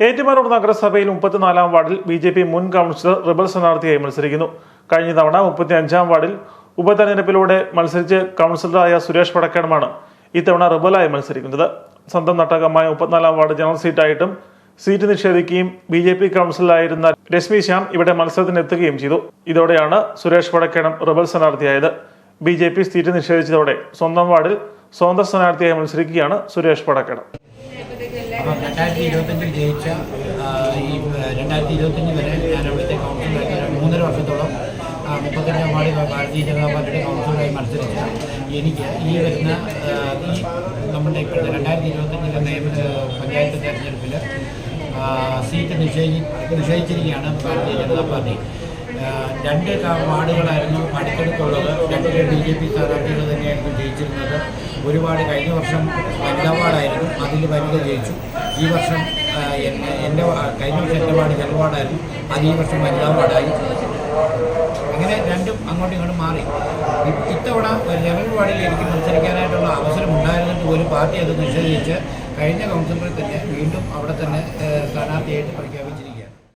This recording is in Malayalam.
ഏറ്റുമാനൂർ നഗരസഭയിൽ മുപ്പത്തിനാലാം വാർഡിൽ ബി ജെ പി മുൻ കൗൺസിലർ റിബൽ സ്ഥാനാർത്ഥിയായി മത്സരിക്കുന്നു. കഴിഞ്ഞ തവണ മുപ്പത്തി അഞ്ചാം വാർഡിൽ ഉപതെരഞ്ഞെടുപ്പിലൂടെ മത്സരിച്ച് കൗൺസിലറായ സുരേഷ് വടക്കേടമാണ് ഇത്തവണ റിബലായി മത്സരിക്കുന്നത്. സ്വന്തം നട്ടകമായ മുപ്പത്തിനാലാം വാർഡ് ജനറൽ സീറ്റായിട്ടും സീറ്റ് നിഷേധിക്കുകയും ബി ജെ പി കൗൺസിലറായിരുന്ന രശ്മി ശ്യാം ഇവിടെ മത്സരത്തിനെത്തുകയും ചെയ്തു. ഇതോടെയാണ് സുരേഷ് വടക്കേണം റിബൽ സ്ഥാനാർത്ഥിയായത്. ബി ജെ പി സീറ്റ് നിഷേധിച്ചതോടെ സ്വന്തം വാർഡിൽ സ്വതന്ത്ര സ്ഥാനാർത്ഥിയായി മത്സരിക്കുകയാണ് സുരേഷ് വടക്കേടം. അപ്പം രണ്ടായിരത്തി ഇരുപത്തഞ്ചിൽ ജയിച്ച ഈ രണ്ടായിരത്തി ഇരുപത്തഞ്ച് വരെ ഞാൻ അവിടുത്തെ കൗൺസിലായിട്ട് മൂന്നര വർഷത്തോളം മുപ്പത്തഞ്ചാം വാർഡ് ഭാരതീയ ജനതാ പാർട്ടിയുടെ കൗൺസിലറായി മത്സരിച്ച എനിക്ക് ഈ വരുന്ന ഈ നമ്മുടെ ഇപ്പോഴത്തെ രണ്ടായിരത്തി ഇരുപത്തഞ്ചിലെ നിയമ പഞ്ചായത്ത് തെരഞ്ഞെടുപ്പിൽ സീറ്റ് നിഷേധി നിഷേധിച്ചിരിക്കുകയാണ് ഭാരതീയ ജനതാ പാർട്ടി. രണ്ട് വാർഡുകളായിരുന്നു അടുത്തടുത്തുള്ളത് രണ്ടിലെ ബി ജെ പി സ്ഥാനാർത്ഥികൾ തന്നെയായിരുന്നു ജയിച്ചിരുന്നത്. ഒരു വാർഡ് കഴിഞ്ഞ വർഷം വനിതാ വാർഡായിരുന്നു. അതിൽ വനിത ജയിച്ചു. ഈ വർഷം എന്റെ കഴിഞ്ഞ വർഷം എന്റെ വാർഡ് ജനറൽ വാർഡായിരുന്നു. അത് ഈ വർഷം വനിതാ വാർഡായി. അങ്ങനെ രണ്ടും അങ്ങോട്ടും ഇങ്ങോട്ടും മാറി. ഇത്തവണ ജനറൽ വാർഡിൽ എനിക്ക് മത്സരിക്കാനായിട്ടുള്ള അവസരം ഉണ്ടായിരുന്നിട്ട് പോലും പാർട്ടി അത് നിഷേധിച്ച് കഴിഞ്ഞ കൗൺസിലറെ തന്നെ വീണ്ടും അവിടെ തന്നെ സ്ഥാനാർത്ഥിയായിട്ട് പ്രഖ്യാപിച്ചിരിക്കുകയാണ്.